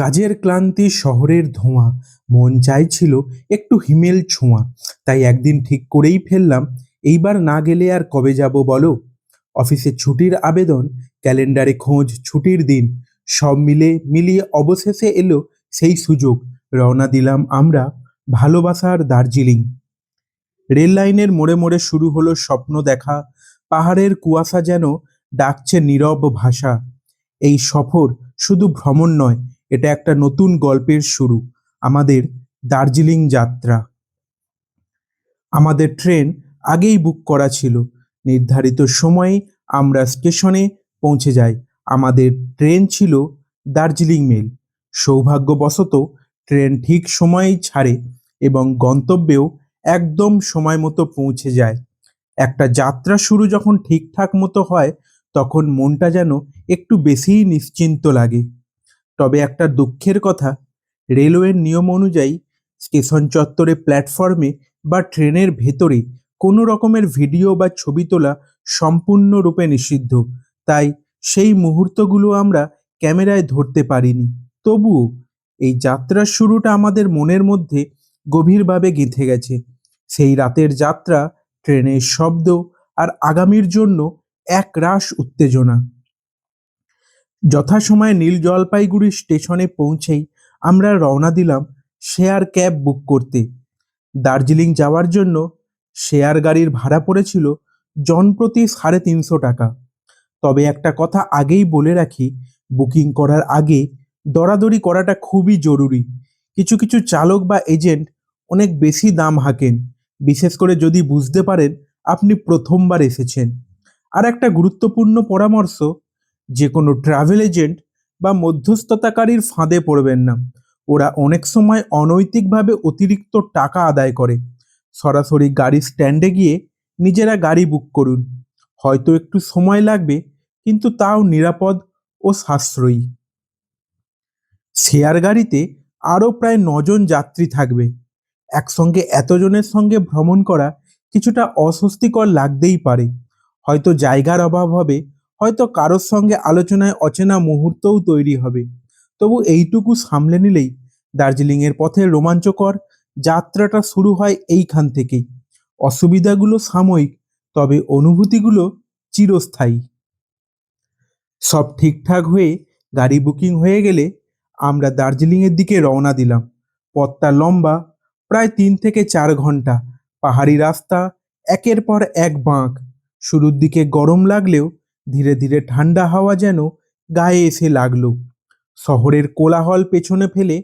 কাজের ক্লান্তি, শহরের ধোঁয়া, মন চাইছিল একটু হিমেল ছোঁয়া। তাই একদিন ঠিক করেই ফেললাম, এইবার না গেলে আর কবে যাব বলো? অফিসে ছুটির আবেদন, ক্যালেন্ডারে খোঁজ, ছুটির দিন, সব মিলে মিলিয়ে অবশেষে এলো সেই সুযোগ, রওনা দিলাম আমরা ভালোবাসার দার্জিলিং। রেল লাইনের মোড়ে মোড়ে শুরু হলো স্বপ্ন দেখা, পাহাড়ের কুয়াশা যেন ডাকছে নীরব ভাষা। এই সফর শুধু ভ্রমণ নয় এটা একটা নতুন গল্পের শুরু, আমাদের দার্জিলিং যাত্রা। আমাদের ট্রেন আগেই বুক করা ছিল, নির্ধারিত সময়ে আমরা স্টেশনে পৌঁছে যাই। আমাদের ট্রেন ছিল দার্জিলিং মেল। সৌভাগ্যবশত ট্রেন ঠিক সময়েই ছাড়ে এবং গন্তব্যেও একদম সময় মতো পৌঁছে যায়। একটা যাত্রা শুরু যখন ঠিকঠাক মতো হয়, তখন মনটা যেন একটু বেশিই নিশ্চিন্ত লাগে। তবে একটা দুঃখের কথা, রেলওয়ের নিয়ম অনুযায়ী স্টেশন চত্বরে প্ল্যাটফর্মে বা ট্রেনের ভেতরে কোনো রকমের ভিডিও বা ছবি তোলা সম্পূর্ণরূপে নিষিদ্ধ। তাই সেই মুহূর্তগুলো আমরা ক্যামেরায় ধরতে পারিনি। তবুও এই যাত্রার শুরুটা আমাদের মনের মধ্যে গভীরভাবে গেঁথে গেছে। সেই রাতের যাত্রা, ট্রেনের শব্দ আর আগামীর জন্য এক রাশ উত্তেজনা। যথাসময়ে নীল জলপাইগুড়ি স্টেশনে পৌঁছেই আমরা রওনা দিলাম শেয়ার ক্যাব বুক করতে। দার্জিলিং যাওয়ার জন্য শেয়ার গাড়ির ভাড়া পড়েছিল জনপ্রতি সাড়ে তিনশো টাকা। তবে একটা কথা আগেই বলে রাখি, বুকিং করার আগে দরাদরি করাটা খুবই জরুরি। কিছু কিছু চালক বা এজেন্ট অনেক বেশি দাম হাঁকেন। বিশেষ করে যদি বুঝতে পারেন, আপনি প্রথমবার এসেছেন। আর একটা গুরুত্বপূর্ণ পরামর্শ যে কোনো ট্রাভেল এজেন্ট বা মধ্যস্থতাকারীর ফাঁদে পড়বেন না। ওরা অনেক সময় অনৈতিকভাবে অতিরিক্ত টাকা আদায় করে। সরাসরি গাড়ি স্ট্যান্ডে গিয়ে নিজেরা গাড়ি বুক করুন। হয়তো একটু সময় লাগবে, কিন্তু তাও নিরাপদ ও সাশ্রয়ী। শেয়ার গাড়িতে আরও প্রায় নজন যাত্রী থাকবে। একসঙ্গে এতজনের সঙ্গে ভ্রমণ করা কিছুটা অস্বস্তিকর লাগতেই পারে। হয়তো জায়গার অভাব হবে হয়তো কারোর সঙ্গে আলোচনায় অচেনা মুহূর্তও তৈরি হবে। তবু এইটুকু সামলে নিলেই দার্জিলিংয়ের পথে রোমাঞ্চকর যাত্রাটা শুরু হয় এইখান থেকেই। অসুবিধাগুলো সাময়িক, তবে অনুভূতিগুলো চিরস্থায়ী। সব ঠিকঠাক হয়ে গাড়ি বুকিং হয়ে গেলে আমরা দার্জিলিংয়ের দিকে রওনা দিলাম। পথটা লম্বা, প্রায় তিন থেকে চার ঘণ্টা। পাহাড়ি রাস্তা, একের পর এক বাঁক। শুরুর দিকে গরম লাগলেও ধীরে ধীরে ঠান্ডা হাওয়া যেন গায়ে এসে লাগল। শহরের কোলাহল পেছনে ফেলে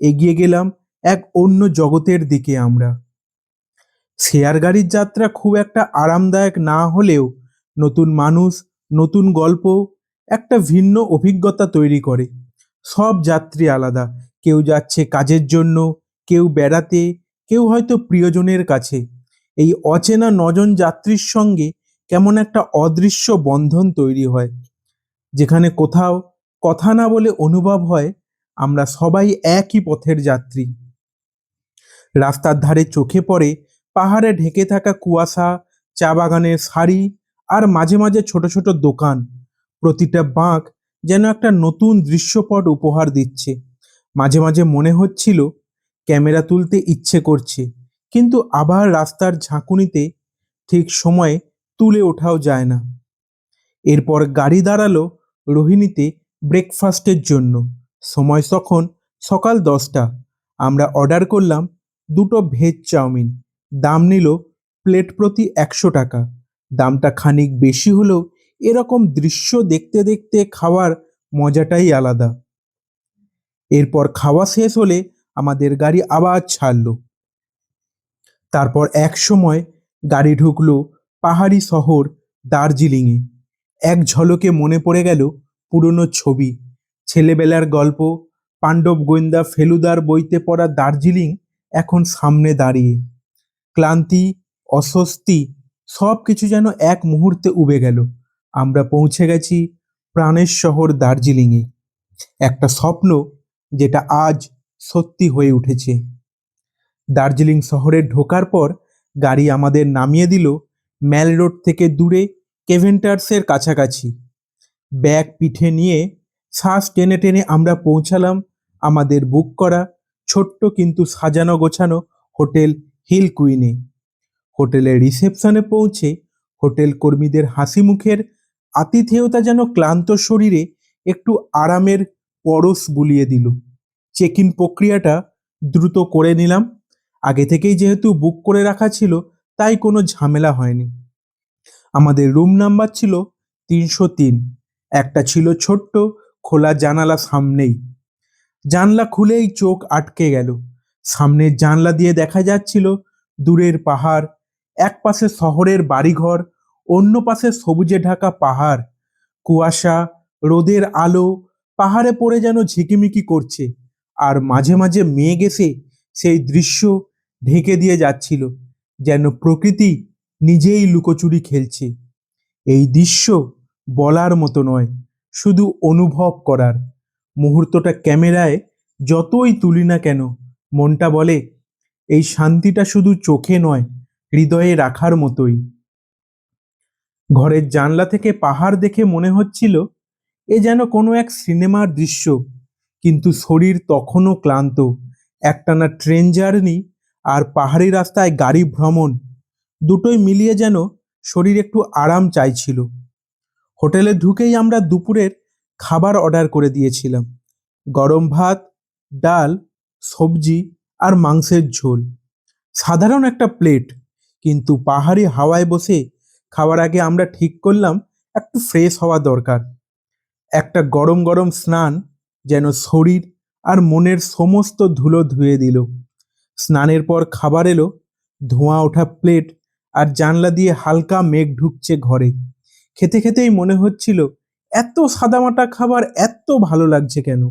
এগিয়ে গেলাম এক অন্য জগতের দিকে আমরা। শেয়ার গাড়ির যাত্রা খুব একটা আরামদায়ক না হলেও নতুন মানুষ, নতুন গল্প, একটা ভিন্ন অভিজ্ঞতা তৈরি করে। সব যাত্রী আলাদা। কেউ যাচ্ছে কাজের জন্য, কেউ বেড়াতে, কেউ হয়তো প্রিয়জনের কাছে। এই অচেনা নজন যাত্রীর সঙ্গে কেমন একটা অদৃশ্য বন্ধন তৈরি হয়, যেখানে কোথাও কথা না বলে অনুভব হয়, আমরা সবাই একই পথের যাত্রী। রাস্তার ধারে চোখে পড়ে পাহাড়ে ঢেকে থাকা কুয়াশা, চা বাগানের সারি আর মাঝে মাঝে ছোট ছোট দোকান, প্রতিটা বাঁক যেন একটা নতুন দৃশ্যপট উপহার দিচ্ছে। মাঝে মাঝে মনে হচ্ছিল ক্যামেরা তুলতে ইচ্ছে করছে, কিন্তু আবার রাস্তার ঝাঁকুনিতে ঠিক সময়ে তুলে ওঠাও যায় না। এরপর গাড়ি দাঁড়াল রোহিণীতে ব্রেকফাস্টের জন্য। সময় তখন সকাল দশটা। আমরা অর্ডার করলাম দুটো ভেজ চাউমিন। দাম নিল প্লেট প্রতি একশো টাকা। দামটা খানিক বেশি হলেও এরকম দৃশ্য দেখতে দেখতে খাওয়ার মজাটাই আলাদা। এরপর খাওয়া শেষ হলে আমাদের গাড়ি আবার ছাড়লো। তারপর এক সময় গাড়ি ঢুকলো পাহাড়ি শহর দার্জিলিংয়ে। এক ঝলকে মনে পড়ে গেল পুরনো ছবি। ছেলেবেলার গল্প, পাণ্ডব গোয়েন্দা ফেলুদার বইতে পড়া দার্জিলিং এখন সামনে দাঁড়িয়ে। ক্লান্তি, অস্বস্তি সব কিছু যেন এক মুহূর্তে উবে গেল। আমরা পৌঁছে গেছি প্রাণের শহর দার্জিলিংয়ে। একটা স্বপ্ন যেটা আজ সত্যি হয়ে উঠেছে। দার্জিলিং শহরে ঢোকার পর গাড়ি আমাদের নামিয়ে দিল ম্যাল রোড থেকে দূরে কেভেন্টার্সের কাছাকাছি। ব্যাগ পিঠে নিয়ে শ্বাস টেনে টেনে আমরা পৌঁছালাম আমাদের বুক করা ছোট্ট কিন্তু সাজানো গোছানো হোটেল হিল কুইনে। হোটেলের রিসেপশনে পৌঁছে হোটেল কর্মীদের হাসি মুখের আতিথেয়তা যেন ক্লান্ত শরীরে একটু আরামের পরশ বুলিয়ে দিল। চেক ইন প্রক্রিয়াটা দ্রুত করে নিলাম। আগে থেকেই যেহেতু বুক করে রাখা ছিল তাই কোনো ঝামেলা হয়নি। আমাদের রুম নাম্বার ছিল তিনশো তিন। একটা ছিল ছোট্ট, খোলা জানালা সামনেই। জানলা খুলেই চোখ আটকে গেল। সামনের জানলা দিয়ে দেখা যাচ্ছিল দূরের পাহাড়, এক পাশে শহরের বাড়িঘর, অন্য পাশে সবুজে ঢাকা পাহাড়। কুয়াশা, রোদের আলো, পাহাড়ে পড়ে যেন ঝিকিমিকি করছে। আর মাঝে মাঝে মেঘ এসে সেই দৃশ্য ঢেকে দিয়ে যাচ্ছিল। যেন প্রকৃতি নিজেই লুকোচুরি খেলছে। এই দৃশ্য বলার মতো নয়, শুধু অনুভব করার। মুহূর্তটা ক্যামেরায় যতই তুলি না কেন, মনটা বলে, এই শান্তিটা শুধু চোখে নয়, হৃদয়ে রাখার মতোই। ঘরের জানলা থেকে পাহাড় দেখে মনে হচ্ছিল, এ যেন কোনো এক সিনেমার দৃশ্য। কিন্তু শরীর তখনও ক্লান্ত। একটানা ট্রেন জার্নি আর পাহাড়ি রাস্তায় গাড়ি ভ্রমণ দুটোই মিলিয়ে যেন শরীর একটু আরাম চাইছিল। হোটেলে ঢুকেই আমরা দুপুরের খাবার অর্ডার করে দিয়েছিলাম। গরম ভাত, ডাল, সবজি আর মাংসের ঝোল। সাধারণ একটা প্লেট, কিন্তু পাহাড়ি হাওয়ায় বসে খাওয়ার আগে আমরা ঠিক করলাম একটু ফ্রেশ হওয়া দরকার। একটা গরম গরম স্নান যেন শরীর আর মনের সমস্ত ধুলো ধুয়ে দিল। স্নানের পর খাবার এলো, ধোঁয়া ওঠা প্লেট আর জানলা দিয়ে হালকা মেঘ ঢুকছে ঘরে। খেতে খেতেই মনে হচ্ছিল, এত সাদামাটা খাবার এত ভালো লাগছে কেন?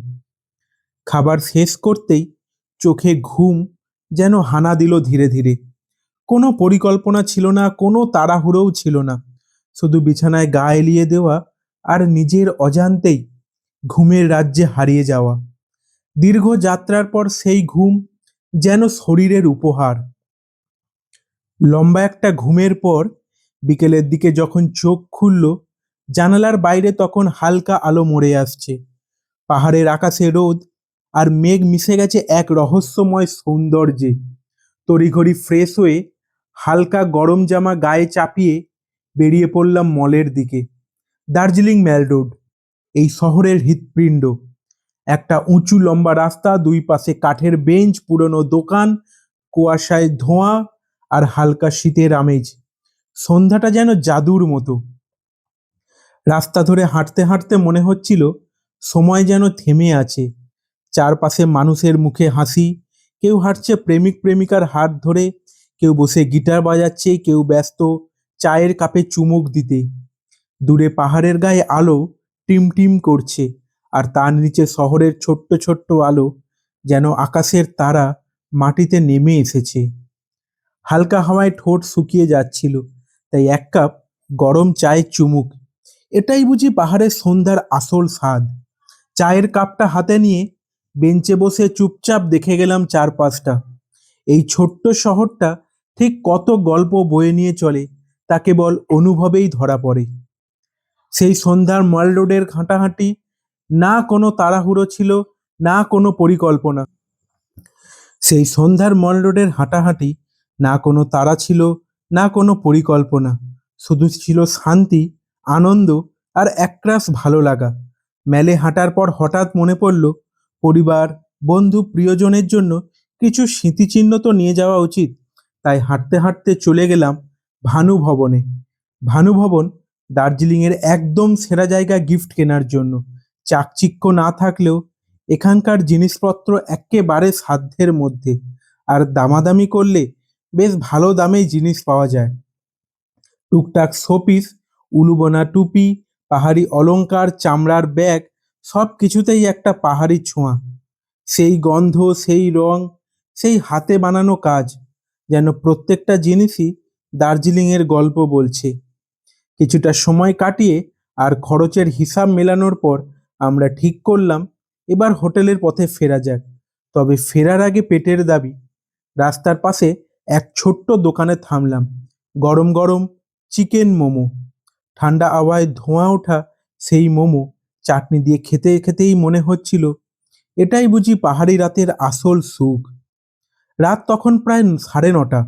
খাবার শেষ করতেই চোখে ঘুম যেন হানা দিল ধীরে ধীরে। কোনো পরিকল্পনা ছিল না, কোনো তাড়াহুড়োও ছিল না। শুধু বিছানায় গা এলিয়ে দেওয়া আর নিজের অজান্তেই ঘুমের রাজ্যে হারিয়ে যাওয়া। দীর্ঘ যাত্রার পর সেই ঘুম যেন শরীরের উপহার। লম্বা একটা ঘুমের পর বিকেলের দিকে যখন চোখ খুলল, জানালার বাইরে তখন হালকা আলো মরে আসছে। পাহাড়ের আকাশে রোদ আর মেঘ মিশে গেছে এক রহস্যময় সৌন্দর্যে। তড়িঘড়ি ফ্রেশ হয়ে হালকা গরম জামা গায়ে চাপিয়ে বেরিয়ে পড়লাম মলের দিকে। দার্জিলিং ম্যাল রোড, এই শহরের হৃৎপিণ্ড। একটা উঁচু লম্বা রাস্তা, দুই পাশে কাঠের বেঞ্চ, পুরনো দোকান, কুয়াশায় ধোঁয়া আর হালকা শীতের আমেজ। সন্ধ্যাটা যেন জাদুর মতো। রাস্তা ধরে হাঁটতে হাঁটতে মনে হচ্ছিল সময় যেন থেমে আছে। চারপাশে মানুষের মুখে হাসি। কেউ হাঁটছে প্রেমিক প্রেমিকার হাত ধরে, কেউ বসে গিটার বাজাচ্ছে, কেউ ব্যস্ত চায়ের কাপে চুমুক দিতে। দূরে পাহাড়ের গায়ে আলো টিম টিম করছে। আর তার নিচে শহরের ছোট্ট ছোট্ট আলো যেন আকাশের তারা মাটিতে নেমে এসেছে। হালকা হাওয়ায় ঠোঁট শুকিয়ে যাচ্ছিল, তাই এক কাপ গরম চায়ের চুমুক। এটাই বুঝি পাহাড়ের সন্ধ্যার আসল স্বাদ। চায়ের কাপটা হাতে নিয়ে বেঞ্চে বসে চুপচাপ দেখে গেলাম চারপাশটা। এই ছোট্ট শহরটা ঠিক কত গল্প বয়ে নিয়ে চলে, তা কেবল অনুভবেই ধরা পড়ে। সেই সন্ধ্যার মল রোডের হাঁটাহাঁটি না কোনো তাড়াহুড়ো ছিল, না কোনো পরিকল্পনা। সেই সন্ধ্যার মল রোডের হাঁটাহাঁটি, না কোনো তাড়া ছিল, না কোনো পরিকল্পনা। শুধু ছিল শান্তি, আনন্দ আর একরাশ ভালো লাগা। মেলে হাঁটার পর হঠাৎ মনে পড়ল, পরিবার, বন্ধু, প্রিয়জনের জন্য কিছু স্মৃতিচিহ্ন তো নিয়ে যাওয়া উচিত। তাই হাঁটতে হাঁটতে চলে গেলাম ভানু ভবনে ভানু ভবন দার্জিলিংয়ের একদম সেরা জায়গা গিফট কেনার জন্য। চাকচিক্য না থাকলেও এখানকার জিনিসপত্র একেবারে সাধ্যের মধ্যে। আর দামাদামি করলে বেশ ভালো দামেই জিনিস পাওয়া যায়। টুকটাক শোপিস, উলুবোনা টুপি, পাহাড়ি অলংকার, চামড়ার ব্যাগ সব কিছুতেই একটা পাহাড়ি ছোঁয়া। সেই গন্ধ, সেই রং, সেই হাতে বানানো কাজ যেন প্রত্যেকটা জিনিসই দার্জিলিংয়ের গল্প বলছে। কিছুটা সময় কাটিয়ে আর খরচের হিসাব মেলানোর পর আমরা ঠিক করলাম, এবার হোটেলের পথে ফেরা যাক। তবে ফেরার আগে পেটের দাবি, রাস্তার পাশে এক ছোট্ট দোকানে থামলাম। গরম গরম চিকেন মোমো, ঠান্ডা আওয়ায় ধোঁয়া ওঠা সেই মোমো চাটনি দিয়ে খেতে খেতেই মনে হচ্ছিল, এটাই বুঝি পাহাড়ি রাতের আসল সুখ। রাত তখন প্রায় সাড়ে নটা।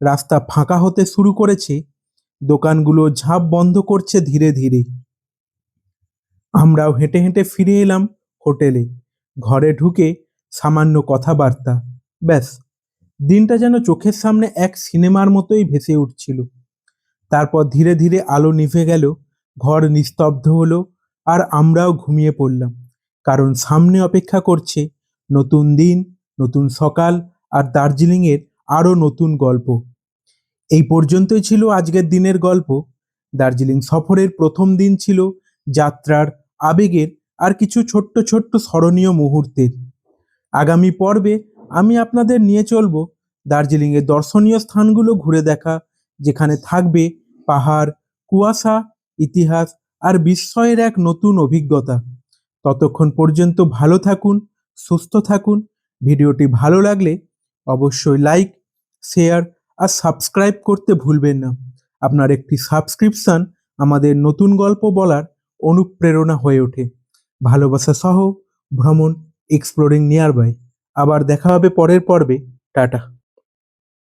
রাস্তা ফাঁকা হতে শুরু করেছে, দোকানগুলো ঝাঁপ বন্ধ করছে ধীরে ধীরে। আমরাও হেঁটে হেঁটে ফিরে এলাম হোটেলে। ঘরে ঢুকে সামান্য কথাবার্তা। ব্যাস, দিনটা যেন চোখের সামনে এক সিনেমার মতোই ভেসে উঠছিল। তারপর ধীরে ধীরে আলো নিভে গেল, ঘর নিস্তব্ধ হলো আর আমরাও ঘুমিয়ে পড়লাম। কারণ সামনে অপেক্ষা করছে নতুন দিন, নতুন সকাল আর দার্জিলিংয়ের আরও নতুন গল্প। এই পর্যন্তই ছিল আজকের দিনের গল্প। দার্জিলিং সফরের প্রথম দিন ছিল যাত্রার আবেগের আর কিছু ছোট্ট ছোট্ট স্মরণীয় মুহূর্তের আগামী পর্বে আমি আপনাদের নিয়ে চলব দার্জিলিংয়ের দর্শনীয় স্থানগুলো ঘুরে দেখা, যেখানে থাকবে পাহাড়, কুয়াশা, ইতিহাস আর বিস্ময়ের এক নতুন অভিজ্ঞতা। ততক্ষণ পর্যন্ত ভালো থাকুন, সুস্থ থাকুন। ভিডিওটি ভালো লাগলে অবশ্যই লাইক, শেয়ার আর সাবস্ক্রাইব করতে ভুলবেন না। আপনার একটি সাবস্ক্রিপশন আমাদের নতুন গল্প বলার অনুপ্রেরণা হয়ে ওঠে। ভালোবাসা সহ ভ্রমণ এক্সপ্লোরিং নিয়ারবাই আবার দেখা হবে পরের পর্বে। টাটা।